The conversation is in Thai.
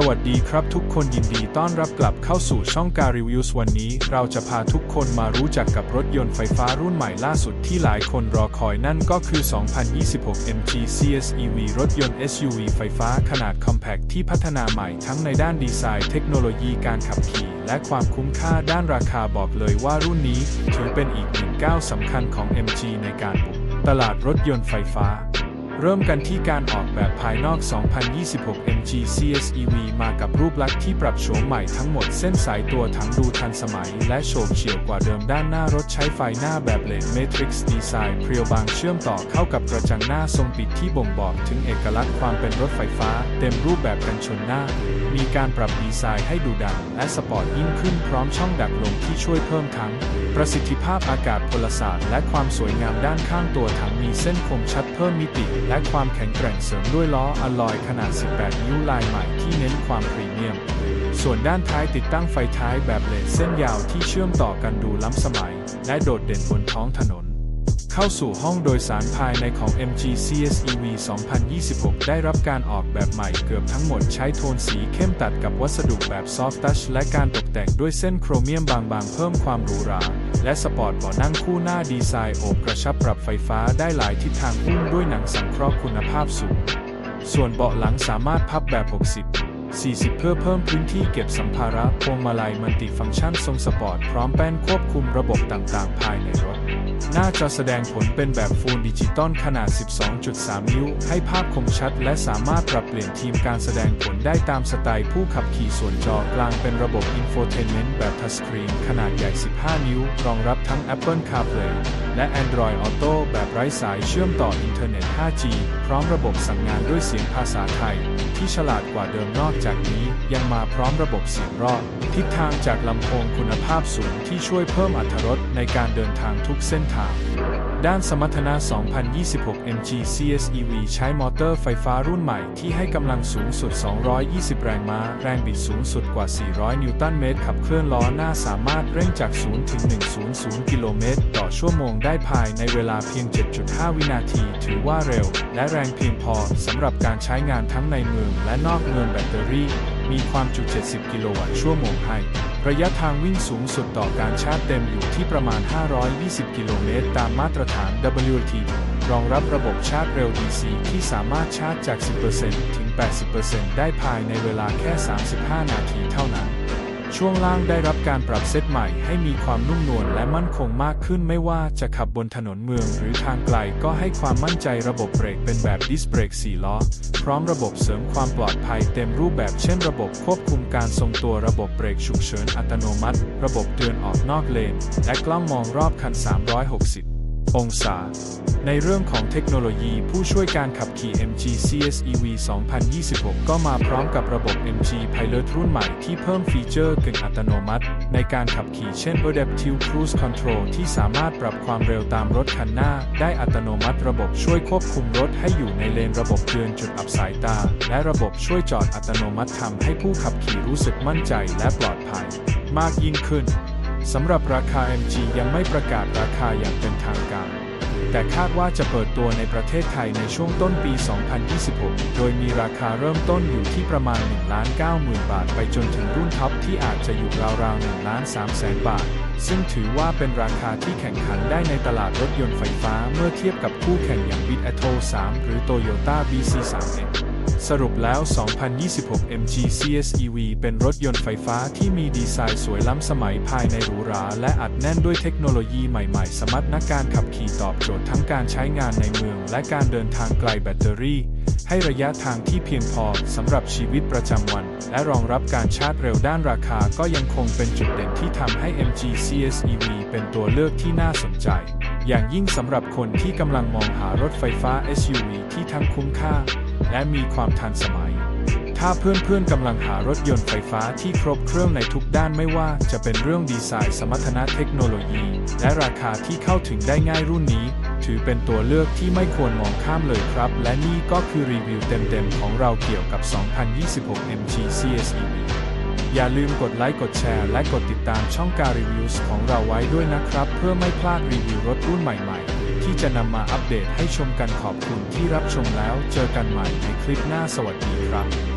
สวัสดีครับทุกคนยินดีต้อนรับกลับเข้าสู่ช่องการรีวิวส์วันนี้ เราจะพาทุกคนมารู้จักกับรถยนต์ไฟฟ้ารุ่นใหม่ล่าสุดที่หลายคนรอคอยนั่นก็คือ 2026 MG CS EV รถยนต์ SUV ไฟฟ้าขนาด Compact ที่พัฒนาใหม่ทั้งในด้านดีไซน์เทคโนโลยีการขับขี่และความคุ้มค่าด้านราคาบอกเลยว่ารุ่นนี้ถือเป็นอีกหนึ่งก้าวสำคัญของ MG ในการบุกตลาดรถยนต์ไฟฟ้า เริ่มกันที่การออกแบบภายนอก 2026 MG CS EV มากับรูปลักษณ์ที่ปรับโฉมใหม่ทั้งหมดเส้นสายตัวถังดูทันสมัย และโฉบเฉี่ยวกว่าเดิมด้านหน้ารถใช้ไฟหน้าแบบเลนเมทริกซ์ดีไซน์เพรียวบางเชื่อมต่อเข้ากับกระจังหน้าทรงปิดที่บ่งบอกถึงเอกลักษณ์ความเป็นรถไฟฟ้า เต็มรูปแบบกันชนหน้า มีการปรับดีไซน์ให้ดูดันและสปอร์ตยิ่งขึ้นพร้อมช่องดักลมที่ช่วยเพิ่มทั้ง ประสิทธิภาพอากาศพลศาสตร์และความสวยงามด้านข้างตัวถังมีเส้นคมชัดเพิ่มมิติและความแข็งแกร่งเสริมด้วยล้ออะลอยขนาด 18 นิ้วลายใหม่ที่เน้นความพรีเมียม ส่วนด้านท้ายติดตั้งไฟท้ายแบบเลนเส้นยาวที่เชื่อมต่อกันดูล้ำสมัย และโดดเด่นบนท้องถนน เข้าสู่ห้องโดยสารภายในของ MG CS EV 2026 ได้รับการออกแบบใหม่เกือบทั้งหมดใช้โทนสีเข้มตัดกับวัสดุแบบ Soft Touch และการตกแต่งด้วยเส้นโครเมียมบางๆ เพิ่มความหรูหรา และสปอร์ตเบาะนั่งคู่หน้าดีไซน์โอบกระชับปรับไฟฟ้าได้หลายทิศทางหุ้มด้วยหนังสังเคราะห์คุณภาพสูง ส่วนเบาะหลังสามารถพับแบบ 60 40 เพื่อเพิ่มพื้นที่เก็บสัมภาระพวงมาลัยมัลติฟังก์ชันทรงสปอร์ต พร้อมแป้นควบคุมระบบต่างๆ ภายในรถ หน้าจอแสดงผลเป็นแบบฟูลดิจิตอลขนาด 12.3 นิ้ว ให้ภาพคมชัด และสามารถปรับเปลี่ยนทีมการแสดงผลได้ตามสไตล์ผู้ขับขี่ส่วนจอกลางเป็นระบบ Infotainment แบบทัชสกรีนขนาดใหญ่ 15 นิ้ว รองรับทั้ง Apple CarPlay และ Android Auto แบบไร้สายเชื่อมต่ออินเทอร์เน็ต 5G พร้อมระบบสั่งงานด้วยเสียงภาษาไทย ที่ฉลาดกว่าเดิมนอกจากนี้ ยังมาพร้อมระบบเสียงรอด ทิศทางจากลำโพงคุณภาพสูงที่ช่วยเพิ่มอรรถรสในการเดินทางทุกเส้นทาง ด้านสมรรถนะ 2026 MG CS EV ใช้มอเตอร์ไฟฟ้ารุ่นใหม่ที่ให้กำลังสูงสุด 220 แรงม้า แรงบิดสูงสุดกว่า 400 นิวตันเมตร ขับเคลื่อนล้อหน้าสามารถเร่งจาก 0 ถึง 100 กิโลเมตร ต่อชั่วโมงได้ภายในเวลาเพียง 7.5 วินาที ถือว่าเร็ว และแรงเพียงพอสำหรับการใช้งานทั้งในเมืองและนอกเมืองแบตเตอรี่ มีความจุ 70 กิโลวัตต์ชั่วโมงให้ ระยะทางวิ่งสูงสุดต่อการชาร์จเต็มอยู่ที่ประมาณ 520 กิโลเมตรตามมาตรฐาน WLT รองรับระบบชาร์จเร็ว DC ที่สามารถชาร์จจาก 10%ถึง 80%ได้ภายในเวลาแค่ 35 นาทีเท่านั้น ช่วงล่างได้รับการปรับเซตใหม่ให้มีความนุ่มนวลและมั่นคงมากขึ้นไม่ว่าจะขับบนถนนเมืองหรือทางไกลก็ให้ความมั่นใจระบบเบรกเป็นแบบดิสเบรก4ล้อ พร้อมระบบเสริมความปลอดภัยเต็มรูปแบบเช่นระบบควบคุมการทรงตัวระบบเบรกฉุกเฉินอัตโนมัติ ระบบเตือนออกนอกเลน และกล้องมองรอบคัน 360 องศา ในเรื่องของเทคโนโลยีผู้ช่วยการขับขี่ MG CS EV 2026 ก็มาพร้อมกับระบบ MG Pilot รุ่นใหม่ที่เพิ่มฟีเจอร์กึ่งอัตโนมัติ ในการขับขี่เช่น Adaptive Cruise Control ที่สามารถปรับความเร็วตามรถคันหน้า ได้อัตโนมัติระบบช่วยควบคุมรถให้อยู่ในเลนระบบเตือนจุดอับสายตา และระบบช่วยจอดอัตโนมัติทำให้ผู้ขับขี่รู้สึกมั่นใจและปลอดภัย มากยิ่งขึ้น สำหรับราคา MG ยังไม่ประกาศราคาอย่างเป็นทางการ แต่คาดว่าจะเปิดตัวในประเทศไทยในช่วงต้นปี 2026 โดยมีราคาเริ่มต้นอยู่ที่ประมาณ1ล้าน9หมื่นบาท ไปจนถึงรุ่นท็อปที่อาจจะอยู่ราวๆ1ล้าน3แสนบาท ซึ่งถือว่าเป็นราคาที่แข่งขันได้ในตลาดรถยนต์ไฟฟ้าเมื่อเทียบกับคู่แข่งอย่าง b i t a t o 3 หรือ Toyota BC3X สรุปแล้ว 2026 MG CS EV เป็นรถยนต์ไฟฟ้าที่มีดีไซน์สวยล้ำสมัยภายในหรูหรา และอัดแน่นด้วยเทคโนโลยีใหม่ๆ สมรรถนะการขับขี่ตอบโจทย์ทั้งการใช้งานในเมือง และการเดินทางไกลแบตเตอรี่ ให้ระยะทางที่เพียงพอสำหรับชีวิตประจำวัน และรองรับการชาร์จเร็วด้านราคาก็ยังคงเป็นจุดเด่นที่ทำให้ MG CS EV เป็นตัวเลือกที่น่าสนใจอย่างยิ่งสำหรับคนที่กำลังมองหารถไฟฟ้า SUV ที่ทั้งคุ้มค่า และมีความทันสมัย ถ้าเพื่อนๆกำลังหารถยนต์ไฟฟ้าที่ครบเครื่องในทุกด้านไม่ว่าจะเป็นเรื่องดีไซน์สมรรถนะเทคโนโลยี และราคาที่เข้าถึงได้ง่ายรุ่นนี้ ถือเป็นตัวเลือกที่ไม่ควรมองข้ามเลยครับ และนี่ก็คือรีวิวเต็มๆของเราเกี่ยวกับ 2026 MG CS EV อย่าลืมกดไลค์ กดแชร์ และกดติดตามช่องการรีวิวของเราไว้ด้วยนะครับ เพื่อไม่พลาดรีวิวรถรุ่นใหม่ๆ ที่จะนำมาอัปเดตให้ชมกันขอบคุณที่รับชมแล้ว เจอกันใหม่ในคลิปหน้าสวัสดีครับ